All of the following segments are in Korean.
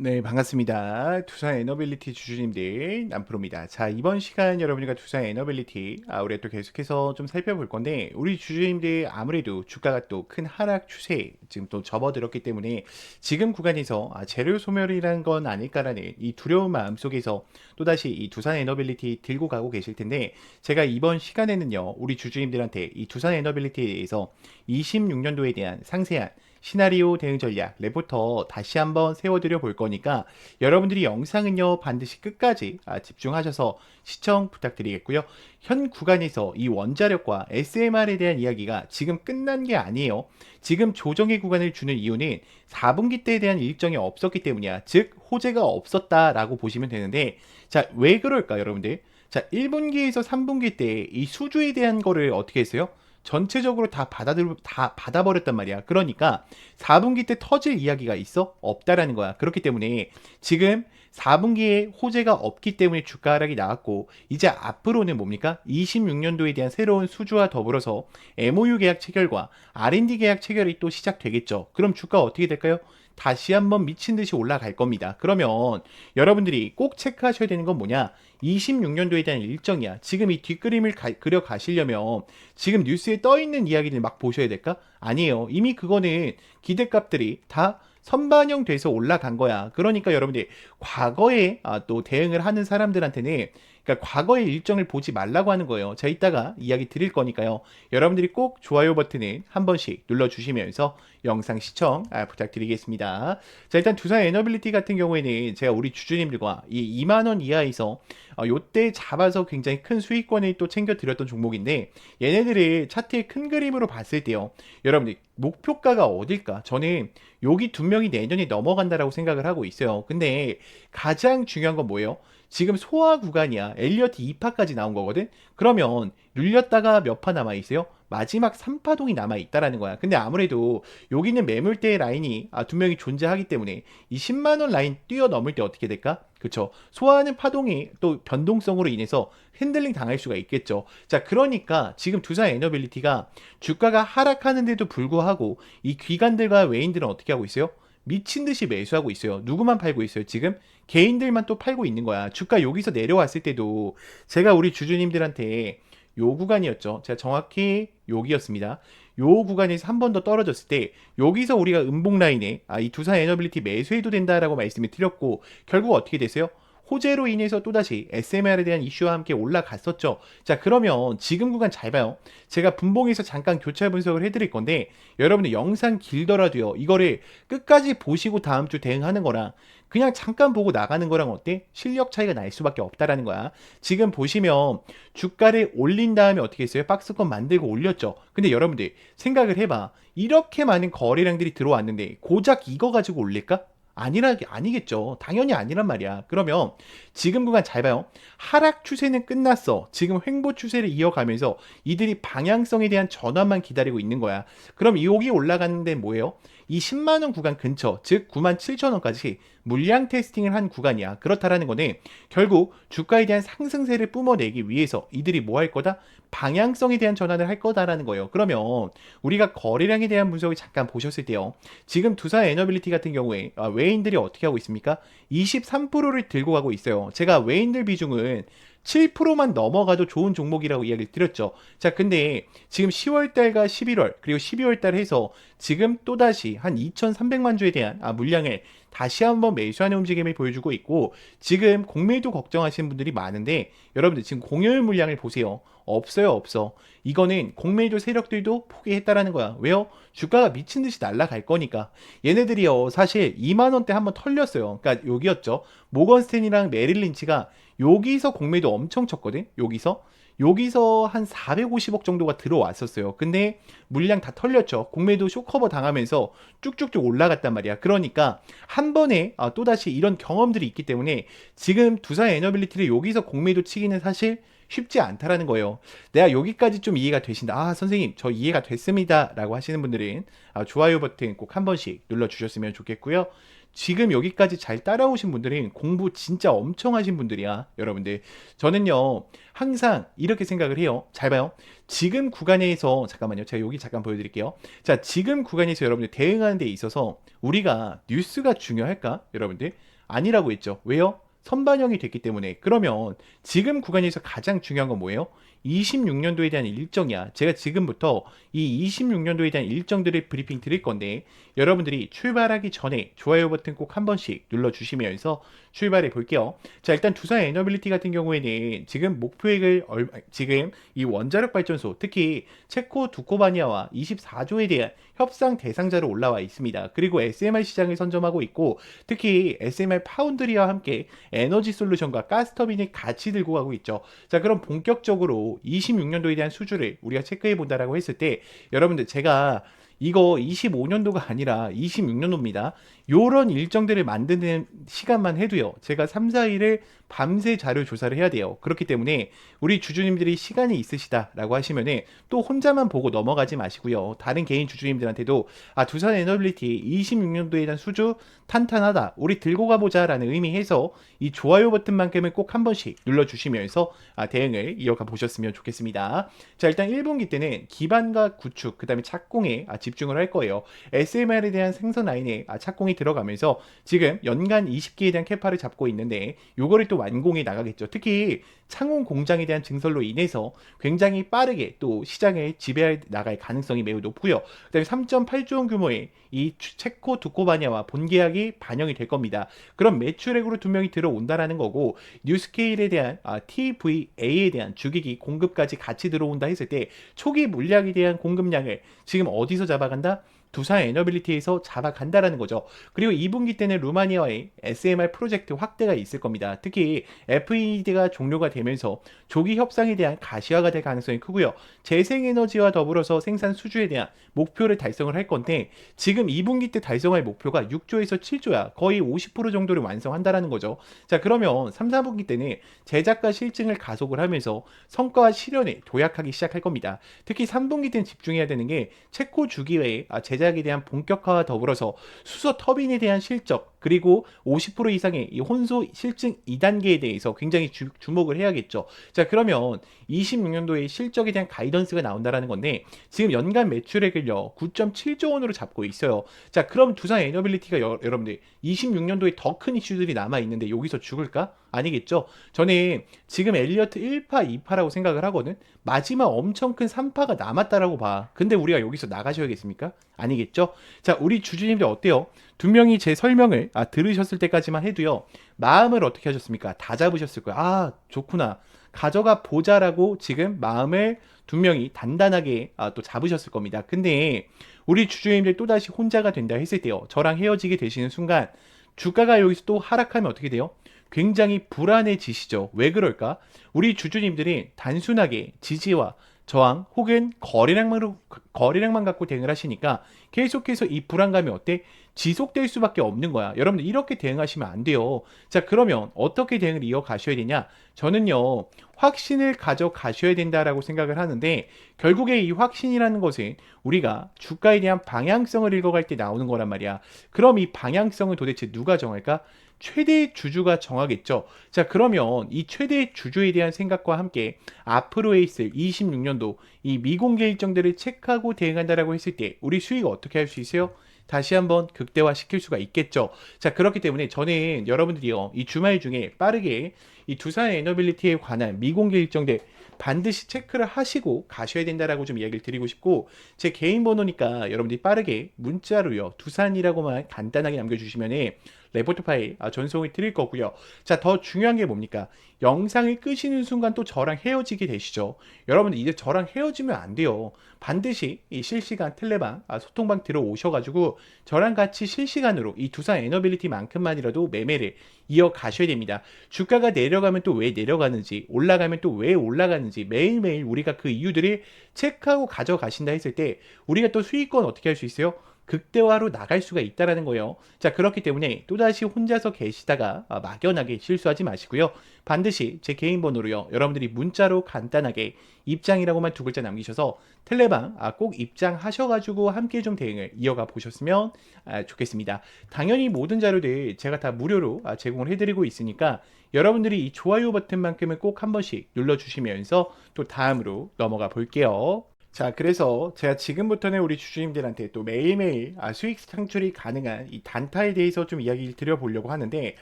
네, 반갑습니다. 투자 에너빌리티 주주님들 남프로입니다. 자, 이번 시간 여러분과 투자 에너빌리티 아, 우리가 또 계속해서 좀 살펴볼 건데 우리 주주님들 아무래도 주가가 또 큰 하락 추세 지금 또 접어들었기 때문에 지금 구간에서 아, 재료 소멸이라는 건 아닐까라는 이 두려운 마음 속에서 또다시 이 두산 에너빌리티 들고 가고 계실 텐데 제가 이번 시간에는요 우리 주주님들한테 이 두산 에너빌리티에 대해서 26년도에 대한 상세한 시나리오 대응 전략 레포터 다시 한번 세워드려 볼 거니까 여러분들이 영상은요 반드시 끝까지 아, 집중하셔서 시청 부탁드리겠고요. 현 구간에서 이 원자력과 SMR에 대한 이야기가 지금 끝난 게 아니에요. 지금 조정의 구간을 주는 이유는 4분기 때에 대한 일정이 없었기 때문이야. 즉 호재가 없었다라고 보시면 되는데 자 왜 그럴까 여러분들? 자 1분기에서 3분기 때 이 수주에 대한 거를 어떻게 했어요? 전체적으로 다 받아들 다 받아버렸단 말이야. 그러니까 4분기 때 터질 이야기가 있어 없다라는 거야. 그렇기 때문에 지금 4분기에 호재가 없기 때문에 주가 하락이 나왔고 이제 앞으로는 뭡니까? 26년도에 대한 새로운 수주와 더불어서 MOU 계약 체결과 R&D 계약 체결이 또 시작되겠죠. 그럼 주가 어떻게 될까요? 다시 한번 미친 듯이 올라갈 겁니다. 그러면 여러분들이 꼭 체크하셔야 되는 건 뭐냐? 26년도에 대한 일정이야. 지금 이 뒷그림을 가, 그려 가시려면 지금 뉴스에 떠 있는 이야기를 막 보셔야 될까? 아니에요. 이미 그거는 기대값들이 다 선반영 돼서 올라간 거야. 그러니까 여러분들이 과거에 아, 또 대응을 하는 사람들한테는 그러니까 과거의 일정을 보지 말라고 하는 거예요. 자, 이따가 이야기 드릴 거니까요. 여러분들이 꼭 좋아요 버튼을 한 번씩 눌러주시면서 영상 시청 아, 부탁드리겠습니다. 자, 일단 두산 에너빌리티 같은 경우에는 제가 우리 주주님들과 이 2만원 이하에서 어, 요때 잡아서 굉장히 큰 수익권을 또 챙겨드렸던 종목인데 얘네들의 차트의 큰 그림으로 봤을 때요. 여러분들 목표가가 어딜까? 저는 여기 두 명이 내년에 넘어간다라고 생각을 하고 있어요. 근데 가장 중요한 건 뭐예요? 지금 소화 구간이야. 엘리어트 2파까지 나온 거거든? 그러면 눌렸다가 몇 파 남아 있어요? 마지막 3파동이 남아 있다라는 거야. 근데 아무래도 여기는 매물대 라인이 아, 두 명이 존재하기 때문에 이 10만 원 라인 뛰어넘을 때 어떻게 될까? 그쵸. 소화하는 파동이 또 변동성으로 인해서 핸들링 당할 수가 있겠죠. 자, 그러니까 지금 두산 에너빌리티가 주가가 하락하는데도 불구하고 이 기관들과 외인들은 어떻게 하고 있어요? 미친 듯이 매수하고 있어요. 누구만 팔고 있어요, 지금? 개인들만 또 팔고 있는 거야. 주가 여기서 내려왔을 때도 제가 우리 주주님들한테 요 구간이었죠. 제가 정확히 여기였습니다. 요 구간에서 한 번 더 떨어졌을 때 여기서 우리가 음봉 라인에 아, 이 두산 에너빌리티 매수해도 된다라고 말씀을 드렸고 결국 어떻게 됐어요? 호재로 인해서 또다시 SMR에 대한 이슈와 함께 올라갔었죠. 자, 그러면 지금 구간 잘 봐요. 제가 분봉에서 잠깐 교차 분석을 해드릴 건데, 여러분들 영상 길더라도요, 이거를 끝까지 보시고 다음 주 대응하는 거랑, 그냥 잠깐 보고 나가는 거랑 어때? 실력 차이가 날 수밖에 없다라는 거야. 지금 보시면 주가를 올린 다음에 어떻게 했어요? 박스권 만들고 올렸죠. 근데 여러분들 생각을 해봐. 이렇게 많은 거래량들이 들어왔는데 고작 이거 가지고 올릴까? 아니라 아니겠죠. 당연히 아니란 말이야. 그러면 지금 구간 잘 봐요. 하락 추세는 끝났어. 지금 횡보 추세를 이어가면서 이들이 방향성에 대한 전환만 기다리고 있는 거야. 그럼 여기 올라가는데 뭐예요? 이 10만 원 구간 근처, 즉 9만 7천 원까지 물량 테스팅을 한 구간이야. 그렇다라는 거는 결국 주가에 대한 상승세를 뿜어내기 위해서 이들이 뭐 할 거다? 방향성에 대한 전환을 할 거다라는 거예요. 그러면 우리가 거래량에 대한 분석을 잠깐 보셨을 때요. 지금 두산 에너빌리티 같은 경우에 아, 외인들이 어떻게 하고 있습니까? 23%를 들고 가고 있어요. 제가 외인들 비중은 7%만 넘어가도 좋은 종목이라고 이야기를 드렸죠. 자, 근데 지금 10월달과 11월 그리고 12월달 해서 지금 또다시 한 2,300만 주에 대한 아, 물량을 다시 한번 매수하는 움직임을 보여주고 있고 지금 공매도 걱정하시는 분들이 많은데 여러분들 지금 공여율 물량을 보세요. 없어요, 없어. 이거는 공매도 세력들도 포기했다라는 거야. 왜요? 주가가 미친 듯이 날아갈 거니까. 얘네들이요, 사실 2만 원대 한번 털렸어요. 그러니까 여기였죠. 모건스탠이랑 메릴린치가 여기서 공매도 엄청 쳤거든. 여기서 여기서 한 450억 정도가 들어왔었어요. 근데 물량 다 털렸죠. 공매도 쇼커버 당하면서 쭉쭉쭉 올라갔단 말이야. 그러니까 한 번에 아, 또다시 이런 경험들이 있기 때문에 지금 두산 에너빌리티를 여기서 공매도 치기는 사실 쉽지 않다라는 거예요. 내가 여기까지 좀 이해가 되신다. 아, 선생님, 저 이해가 됐습니다. 라고 하시는 분들은 아, 좋아요 버튼 꼭 한 번씩 눌러주셨으면 좋겠고요. 지금 여기까지 잘 따라오신 분들은 공부 진짜 엄청 하신 분들이야, 여러분들. 저는요, 항상 이렇게 생각을 해요. 잘 봐요. 지금 구간에서 잠깐만요. 제가 여기 잠깐 보여드릴게요. 자, 지금 구간에서 여러분들 대응하는 데 있어서 우리가 뉴스가 중요할까? 여러분들 아니라고 했죠. 왜요? 선반영이 됐기 때문에 그러면 지금 구간에서 가장 중요한 건 뭐예요? 26년도에 대한 일정이야. 제가 지금부터 이 26년도에 대한 일정들을 브리핑 드릴 건데 여러분들이 출발하기 전에 좋아요 버튼 꼭 한 번씩 눌러 주시면서 출발해 볼게요. 자 일단 두산 에너빌리티 같은 경우에는 지금 목표액을 얼마, 지금 이 원자력 발전소 특히 체코 두코바니아와 24조에 대한 협상 대상자로 올라와 있습니다. 그리고 SMR 시장을 선점하고 있고 특히 SMR 파운드리와 함께 에너지 솔루션과 가스 터빈을 같이 들고 가고 있죠. 자 그럼 본격적으로 26년도에 대한 수주를 우리가 체크해 본다라고 했을 때 여러분들 제가 이거 25년도가 아니라 26년도입니다. 요런 일정들을 만드는 시간만 해도요. 제가 3, 4일을 밤새 자료 조사를 해야 돼요. 그렇기 때문에 우리 주주님들이 시간이 있으시다라고 하시면은 또 혼자만 보고 넘어가지 마시고요. 다른 개인 주주님들한테도 아 두산 에너빌리티 26년도에 대한 수주 탄탄하다. 우리 들고 가보자라는 의미해서 이 좋아요 버튼만큼은 꼭 한 번씩 눌러주시면서 아, 대응을 이어가 보셨으면 좋겠습니다. 자 일단 1분기 때는 기반과 구축 그 다음에 착공에 아, 집중을 할 거예요. SMR에 대한 생선 라인에 아, 착공이 들어가면서 지금 연간 20기에 대한 캐파를 잡고 있는데 요거를 또 완공해 나가겠죠. 특히 창원 공장에 대한 증설로 인해서 굉장히 빠르게 또 시장을 지배해 나갈 가능성이 매우 높고요. 그다음에 3.8조 원 규모의 이 체코 두코바니아와 본계약이 반영이 될 겁니다. 그럼 매출액으로 두 명이 들어온다라는 거고 뉴스케일에 대한 아, TVA에 대한 주기기 공급까지 같이 들어온다 했을 때 초기 물량에 대한 공급량을 지금 어디서 잡아간다? 두산 에너빌리티에서 잡아간다라는 거죠. 그리고 2분기 때는 루마니아의 SMR 프로젝트 확대가 있을 겁니다. 특히 FED가 종료가 되면서 조기 협상에 대한 가시화가 될 가능성이 크고요. 재생에너지와 더불어서 생산 수주에 대한 목표를 달성을 할 건데 지금 2분기 때 달성할 목표가 6조에서 7조야. 거의 50% 정도를 완성한다라는 거죠. 자 그러면 3, 4분기 때는 제작과 실증을 가속을 하면서 성과와 실현에 도약하기 시작할 겁니다. 특히 3분기 때는 집중해야 되는 게 체코 주기외에 아, 제 작에 대한 본격화와 더불어서 수소 터빈에 대한 실적 그리고 50% 이상의 이 혼소 실증 2단계에 대해서 굉장히 주, 주목을 해야겠죠. 자, 그러면 26년도에 실적에 대한 가이던스가 나온다라는 건데 지금 연간 매출액을요 9.7조 원으로 잡고 있어요. 자, 그럼 두산 에너빌리티가 여, 여러분들 26년도에 더 큰 이슈들이 남아 있는데 여기서 죽을까? 아니겠죠. 저는 지금 엘리어트 1파, 2파라고 생각을 하거든. 마지막 엄청 큰 3파가 남았다라고 봐. 근데 우리가 여기서 나가셔야겠습니까? 아니겠죠. 자, 우리 주주님들 어때요? 두 명이 제 설명을 아, 들으셨을 때까지만 해도요. 마음을 어떻게 하셨습니까? 다 잡으셨을 거예요. 아, 좋구나. 가져가 보자라고 지금 마음을 두 명이 단단하게 아, 또 잡으셨을 겁니다. 근데 우리 주주님들 또다시 혼자가 된다 했을 때요. 저랑 헤어지게 되시는 순간 주가가 여기서 또 하락하면 어떻게 돼요? 굉장히 불안해지시죠. 왜 그럴까? 우리 주주님들이 단순하게 지지와 저항 혹은 거래량만 거래량만 갖고 대응을 하시니까 계속해서 이 불안감이 어때? 지속될 수밖에 없는 거야. 여러분들 이렇게 대응하시면 안 돼요. 자, 그러면 어떻게 대응을 이어가셔야 되냐? 저는요, 확신을 가져가셔야 된다라고 생각을 하는데, 결국에 이 확신이라는 것은 우리가 주가에 대한 방향성을 읽어갈 때 나오는 거란 말이야. 그럼 이 방향성을 도대체 누가 정할까? 최대 주주가 정하겠죠. 자, 그러면 이 최대 주주에 대한 생각과 함께 앞으로에 있을 26년도 이 미공개 일정들을 체크하고 대응한다라고 했을 때 우리 수익 어떻게 할 수 있어요? 다시 한번 극대화 시킬 수가 있겠죠. 자, 그렇기 때문에 저는 여러분들이요, 이 주말 중에 빠르게 이 두산 에너빌리티에 관한 미공개 일정들 반드시 체크를 하시고 가셔야 된다라고 좀 이야기를 드리고 싶고 제 개인 번호니까 여러분들이 빠르게 문자로요 두산이라고만 간단하게 남겨주시면은 레포트 파일 아, 전송을 드릴 거고요. 자, 더 중요한 게 뭡니까? 영상을 끄시는 순간 또 저랑 헤어지게 되시죠. 여러분들 이제 저랑 헤어지면 안 돼요. 반드시 이 실시간 텔레방 아, 소통방 들어오셔가지고 저랑 같이 실시간으로 이 두산 에너빌리티만큼만이라도 매매를 이어가셔야 됩니다. 주가가 내려가면 또 왜 내려가는지 올라가면 또 왜 올라가는지 매일매일 우리가 그 이유들을 체크하고 가져가신다 했을 때 우리가 또 수익권 어떻게 할 수 있어요? 극대화로 나갈 수가 있다라는 거예요. 자, 그렇기 때문에 또다시 혼자서 계시다가 아, 막연하게 실수하지 마시고요. 반드시 제 개인 번호로요. 여러분들이 문자로 간단하게 입장이라고만 두 글자 남기셔서 텔레방 아, 꼭 입장하셔가지고 함께 좀 대응을 이어가 보셨으면 아, 좋겠습니다. 당연히 모든 자료들 제가 다 무료로 아, 제공을 해드리고 있으니까 여러분들이 이 좋아요 버튼만큼은 꼭 한 번씩 눌러주시면서 또 다음으로 넘어가 볼게요. 자, 그래서 제가 지금부터는 우리 주주님들한테 또 매일매일 아, 수익 창출이 가능한 이 단타에 대해서 좀 이야기를 드려보려고 하는데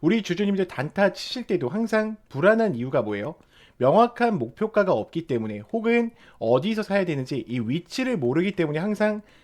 우리 주주님들 단타 치실 때도 항상 불안한 이유가 뭐예요? 명확한 목표가가 없기 때문에 혹은 어디서 사야 되는지 이 위치를 모르기 때문에 항상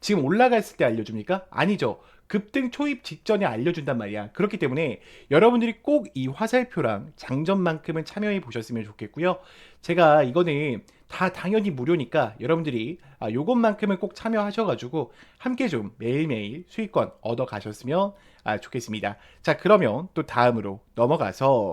지금 올라갔을 때 알려줍니까? 아니죠. 급등 초입 직전에 알려준단 말이야. 그렇기 때문에 여러분들이 꼭 이 화살표랑 장전만큼은 참여해 보셨으면 좋겠고요. 제가 이거는 다 당연히 무료니까 여러분들이 아, 요것만큼은 꼭 참여하셔가지고 함께 좀 매일매일 수익권 얻어 가셨으면 아, 좋겠습니다. 자, 그러면 또 다음으로 넘어가서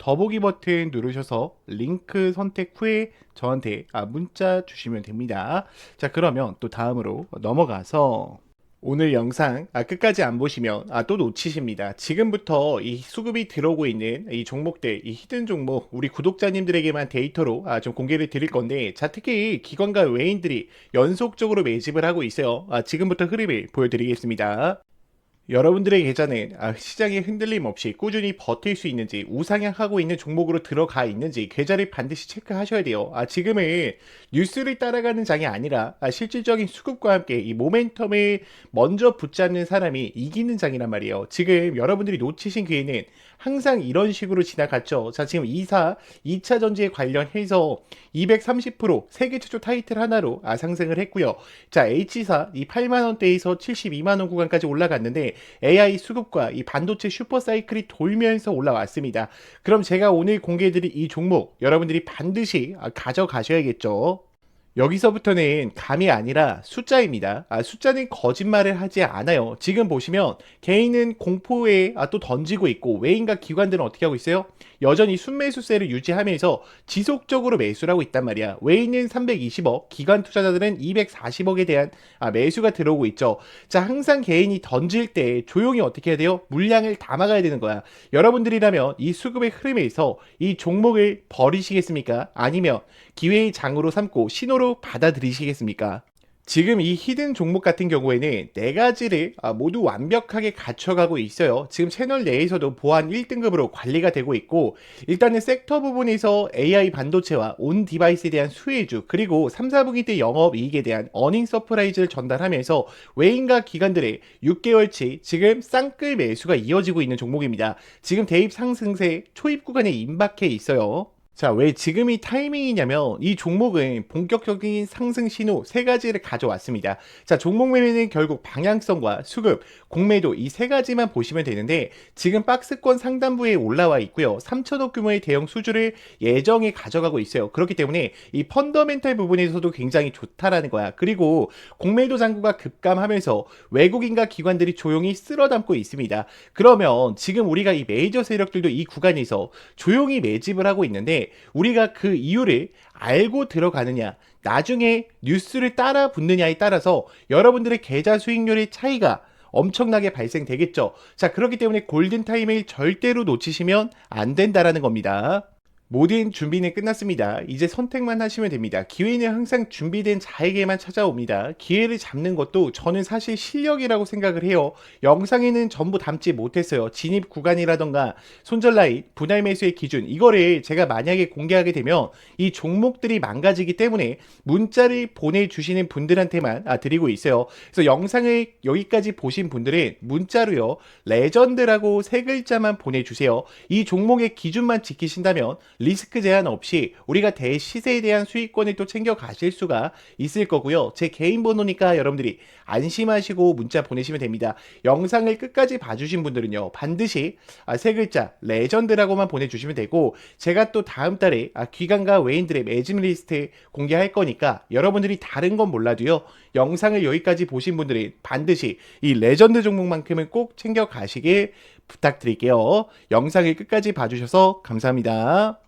더보기 버튼 누르셔서 링크 선택 후에 저한테 아, 문자 주시면 됩니다. 자, 그러면 또 다음으로 넘어가서 오늘 영상 아, 끝까지 안 보시면 아, 또 놓치십니다. 지금부터 이 수급이 들어오고 있는 이 종목들, 이 히든 종목 우리 구독자님들에게만 데이터로 아, 좀 공개를 드릴 건데 자 특히 기관과 외인들이 연속적으로 매집을 하고 있어요. 아, 지금부터 흐름을 보여드리겠습니다. 여러분들의 계좌는 아, 시장에 흔들림 없이 꾸준히 버틸 수 있는지 우상향하고 있는 종목으로 들어가 있는지 계좌를 반드시 체크하셔야 돼요. 아, 지금은 뉴스를 따라가는 장이 아니라 아, 실질적인 수급과 함께 이 모멘텀을 먼저 붙잡는 사람이 이기는 장이란 말이에요. 지금 여러분들이 놓치신 기회는 항상 이런 식으로 지나갔죠. 자, 지금 2사, 2차 전지에 관련해서 230% 세계 최초 타이틀 하나로 아, 상승을 했고요. 자, H사 이 8만 원대에서 72만 원 구간까지 올라갔는데 AI 수급과 이 반도체 슈퍼 사이클이 돌면서 올라왔습니다. 그럼 제가 오늘 공개해드릴 이 종목 여러분들이 반드시 아, 가져가셔야겠죠. 여기서부터는 감이 아니라 숫자입니다. 아, 숫자는 거짓말을 하지 않아요. 지금 보시면 개인은 공포에 아, 또 던지고 있고 외인과 기관들은 어떻게 하고 있어요? 여전히 순매수세를 유지하면서 지속적으로 매수를 하고 있단 말이야. 외인은 320억, 기관 투자자들은 240억에 대한 아, 매수가 들어오고 있죠. 자, 항상 개인이 던질 때 조용히 어떻게 해야 돼요? 물량을 담아가야 되는 거야. 여러분들이라면 이 수급의 흐름에서 이 종목을 버리시겠습니까? 아니면 기회의 장으로 삼고 신호로 받아들이시겠습니까? 지금 이 히든 종목 같은 경우에는 네 가지를 아, 모두 완벽하게 갖춰가고 있어요. 지금 채널 내에서도 보안 1등급으로 관리가 되고 있고 일단은 섹터 부분에서 AI 반도체와 온 디바이스에 대한 수혜주 그리고 3, 4분기 때 영업 이익에 대한 어닝 서프라이즈를 전달하면서 외인과 기관들의 6개월치 지금 쌍끌 매수가 이어지고 있는 종목입니다. 지금 대입 상승세 초입 구간에 임박해 있어요. 자, 왜 지금이 타이밍이냐면 이 종목은 본격적인 상승 신호 세 가지를 가져왔습니다. 자, 종목 매매는 결국 방향성과 수급, 공매도 이 세 가지만 보시면 되는데 지금 박스권 상단부에 올라와 있고요. 3천억 규모의 대형 수주를 예정에 가져가고 있어요. 그렇기 때문에 이 펀더멘탈 부분에서도 굉장히 좋다라는 거야. 그리고 공매도 잔고가 급감하면서 외국인과 기관들이 조용히 쓸어 담고 있습니다. 그러면 지금 우리가 이 메이저 세력들도 이 구간에서 조용히 매집을 하고 있는데 우리가 그 이유를 알고 들어가느냐, 나중에 뉴스를 따라 붙느냐에 따라서 여러분들의 계좌 수익률의 차이가 엄청나게 발생되겠죠. 자, 그렇기 때문에 골든타임을 절대로 놓치시면 안 된다라는 겁니다. 모든 준비는 끝났습니다. 이제 선택만 하시면 됩니다. 기회는 항상 준비된 자에게만 찾아옵니다. 기회를 잡는 것도 저는 사실 실력이라고 생각을 해요. 영상에는 전부 담지 못했어요. 진입 구간이라던가 손절 라인, 분할 매수의 기준 이거를 제가 만약에 공개하게 되면 이 종목들이 망가지기 때문에 문자를 보내주시는 분들한테만 아, 드리고 있어요. 그래서 영상을 여기까지 보신 분들은 문자로요. 레전드라고 세 글자만 보내주세요. 이 종목의 기준만 지키신다면 리스크 제한 없이 우리가 대시세에 대한 수익권을 또 챙겨 가실 수가 있을 거고요. 제 개인 번호니까 여러분들이 안심하시고 문자 보내시면 됩니다. 영상을 끝까지 봐주신 분들은요. 반드시 아, 세 글자 레전드라고만 보내주시면 되고 제가 또 다음 달에 아, 기관과 외인들의 매짐 리스트 공개할 거니까 여러분들이 다른 건 몰라도요. 영상을 여기까지 보신 분들이 반드시 이 레전드 종목만큼은 꼭 챙겨 가시길 부탁드릴게요. 영상을 끝까지 봐주셔서 감사합니다.